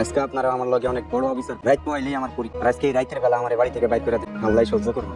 আজকে আপনারা আমার লগে অনেক বড় অফিসার। রাইত পাইলেই আমার পরীক্ষা আজকে এই রাইতের বেলা আমার বাড়ি থেকে বাইক করে দিন। আল্লাহ সহ্য করব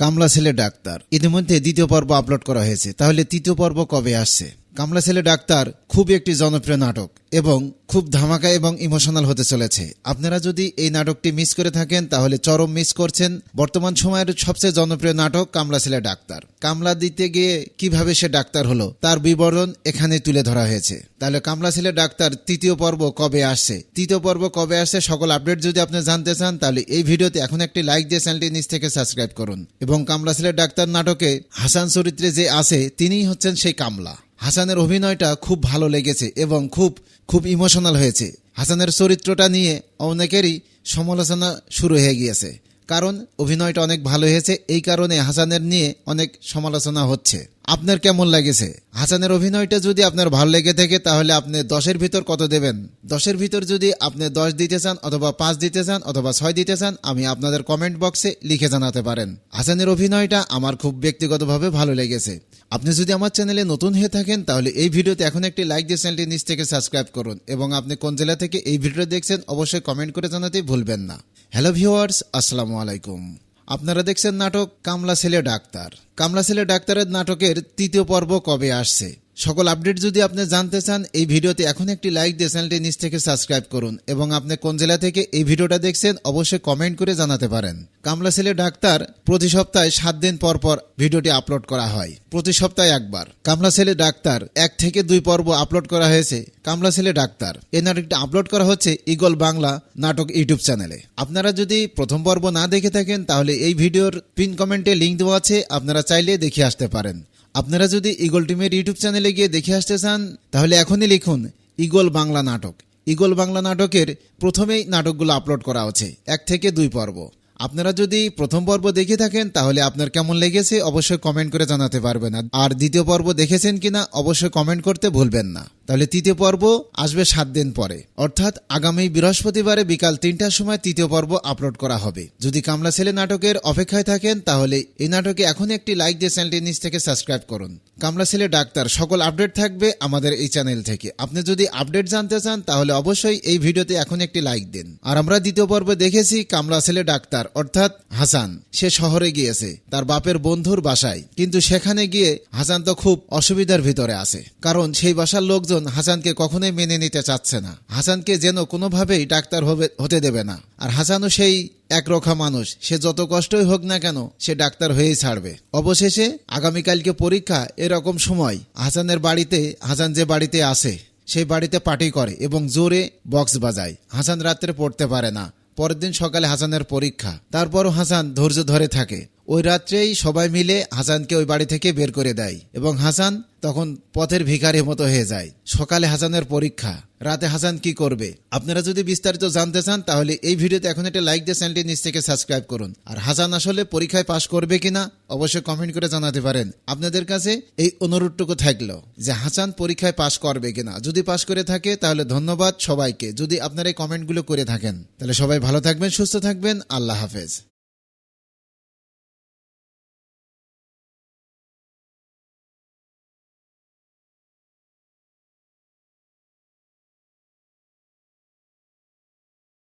কামলা ছেলে ডাক্তার। ইতিমধ্যে দ্বিতীয় পর্ব আপলোড করা হয়েছে। তাহলে তৃতীয় পর্ব কবে আসছে? কামলা ছেলে ডাক্তার খুব একটি জনপ্রিয় নাটক এবং খুব ধামাকা এবং ইমোশনাল হতে চলেছে। আপনারা যদি এই নাটকটি মিস করে থাকেন, তাহলে চরম মিস করছেন বর্তমান সময়ের সবচেয়ে জনপ্রিয় নাটক কামলা ছেলে ডাক্তার। কামলা দিতে গিয়ে কীভাবে সে ডাক্তার হলো, তার বিবরণ এখানে তুলে ধরা হয়েছে। তাহলে কামলা ছেলে ডাক্তার তৃতীয় পর্ব কবে আসছে? তৃতীয় পর্ব কবে আসছে সকল আপডেট যদি আপনি জানতে চান, তাহলে এই ভিডিওতে এখন একটি লাইক দিয়ে চ্যানেলটি নিচ থেকে সাবস্ক্রাইব করুন। এবং কামলা ছেলে ডাক্তার নাটকে হাসান চরিত্রে যে আছে, তিনিই হচ্ছেন সেই কামলা। হাসানের অভিনয়টা খুব ভালো লেগেছে এবং খুব খুব ইমোশনাল হয়েছে। হাসানের চরিত্রটা নিয়ে অনেকেরই সমালোচনা শুরু হয়ে গিয়েছে। কারণ অভিনয়টা অনেক ভালো হয়েছে, এই কারণে হাসানের নিয়ে অনেক সমালোচনা হচ্ছে। আপনার কেমন লেগেছে? হাসানের অভিনয়টা যদি আপনার ভালো লেগে থাকে, তাহলে আপনি দশের ভিতর কত দেবেন? দশের ভিতর যদি আপনি দশ দিতে চান অথবা পাঁচ দিতে চান অথবা ছয় দিতে চান, আমি আপনাদের কমেন্ট বক্সে লিখে জানাতে পারেন। হাসানের অভিনয়টা আমার খুব ব্যক্তিগতভাবে ভালো লেগেছে। আপনি যদি আমার চ্যানেলে নতুন হয়ে থাকেন, তাহলে এই ভিডিওতে এখন একটি লাইক দিয়ে চ্যানেলটি নিচ থেকে সাবস্ক্রাইব করুন এবং আপনি কোন জেলা থেকে এই ভিডিও দেখছেন, অবশ্যই কমেন্ট করে জানাতে ভুলবেন না। হ্যালো ভিউয়ার্স আসসালামু আলাইকুম। আপনারা দেখছেন নাটক কামলা ছেলে ডাক্তার। কামলা ছেলে ডাক্তারের নাটকের তৃতীয় পর্ব কবে আসছে? সকল আপডেট যদি আপনি জানতে চান, এই ভিডিওতে এখন একটি লাইক দিয়ে চ্যানেলটি নিচ থেকে সাবস্ক্রাইব করুন এবং আপনি কোন জেলা থেকে এই ভিডিওটা দেখছেন অবশ্যই কমেন্ট করে জানাতে পারেন। কামলা ছেলে ডাক্তার, প্রতি সপ্তাহে সাত দিন পর পর ভিডিওটি আপলোড করা হয়। প্রতি সপ্তাহে একবার। কামলা ছেলে ডাক্তার, এক থেকে দুই পর্ব আপলোড করা হয়েছে। কামলা ছেলে ডাক্তার। এই নাটকটি আপলোড করা হচ্ছে ইগল বাংলা নাটক ইউটিউব চ্যানেলে আপনারা যদি প্রথম পর্ব না দেখে থাকেন, তাহলে এই ভিডিওর পিন কমেন্টে লিঙ্ক দেওয়া আছে। আপনারা চাইলে দেখে আসতে পারেন। আপনারা যদি ইগল টিমের ইউটিউব চ্যানেলে গিয়ে দেখে আসতে চান, তাহলে এখনই লিখুন, ইগল বাংলা নাটক। ইগল বাংলা নাটকের প্রথমেই নাটকগুলো আপলোড করা হচ্ছে এক থেকে দুই পর্ব। আপনারা যদি প্রথম পর্ব দেখে থাকেন, তাহলে আপনার কেমন লেগেছে অবশ্যই কমেন্ট করে জানাতে পারবেন। আর দ্বিতীয় পর্ব দেখেছেন কিনা, অবশ্যই কমেন্ট করতে ভুলবেন না। তাহলে তৃতীয় পর্ব আসবে সাত দিন পরে। অর্থাৎ আগামী বৃহস্পতিবারে বিকাল তিনটার সময় তৃতীয় পর্ব আপলোড করা হবে। যদি কামলা ছেলে নাটকের অপেক্ষায় থাকেন, তাহলে এই নাটকে এখন একটি লাইক দিয়ে চ্যানেলটি নিচ থেকে সাবস্ক্রাইব করুন। কামলা ছেলে ডাক্তার, সকল আপডেট থাকবে আমাদের এই চ্যানেল থেকে। আপনি যদি আপডেট জানতে চান, তাহলে অবশ্যই এই ভিডিওতে এখন একটি লাইক দিন। আর আমরা দ্বিতীয় পর্বে দেখেছি কামলা ছেলে ডাক্তার, অর্থাৎ হাসান। সে শহরে গিয়েছে, তার বাপের বন্ধুর বাসায়। কিন্তু সেখানে গিয়ে হাসান তো খুব অসুবিধার ভিতরে আছে। কারণ সেই বাসার লোকজন হাসানকে কখনোই মেনে নিতে চাচ্ছে না। হাসানকে যেন কোনোভাবেই ডাক্তার হবে হতে দেবে না। আর হাসানও সেই একরোখা মানুষ। সে যত কষ্টই হোক না কেন সে ডাক্তার হয়েই ছাড়বে। অবশেষে আগামীকালকে পরীক্ষা এরকম সময়। হাসানের বাড়িতে হাসান যে বাড়িতে আসে, সেই বাড়িতে পার্টি করে এবং জোরে বক্স বাজায়। হাসান রাত্রে পড়তে পারে না। পরের দিন সকালে হাসানের পরীক্ষা। তারপরও হাসান ধৈর্য ধরে থাকে। ওই রাত্রেই সবাই মিলে হাসানকে ওই বাড়ি থেকে বের করে দেয় এবং হাসান তখন পথের ভিখারির মতো হয়ে যায়। সকালে হাসানের পরীক্ষা। রাতে হাসান কি করবে? আপনারা যদি বিস্তারিত জানতে চান, তাহলে এই ভিডিওতে এখন একটা লাইক দিয়ে চ্যানেলটি নিচ থেকে সাবস্ক্রাইব করুন। আর হাসান আসলে পরীক্ষায় পাশ করবে কিনা, অবশ্যই কমেন্ট করে জানাতে পারেন। আপনাদের কাছে এই অনুরোধটুকু থাকল যে হাসান পরীক্ষায় পাশ করবে কিনা। যদি পাশ করে থাকে, তাহলে ধন্যবাদ সবাইকে। যদি আপনারা এই কমেন্টগুলো করে থাকেন, তাহলে সবাই ভালো থাকবেন, সুস্থ থাকবেন। আল্লাহ হাফেজ।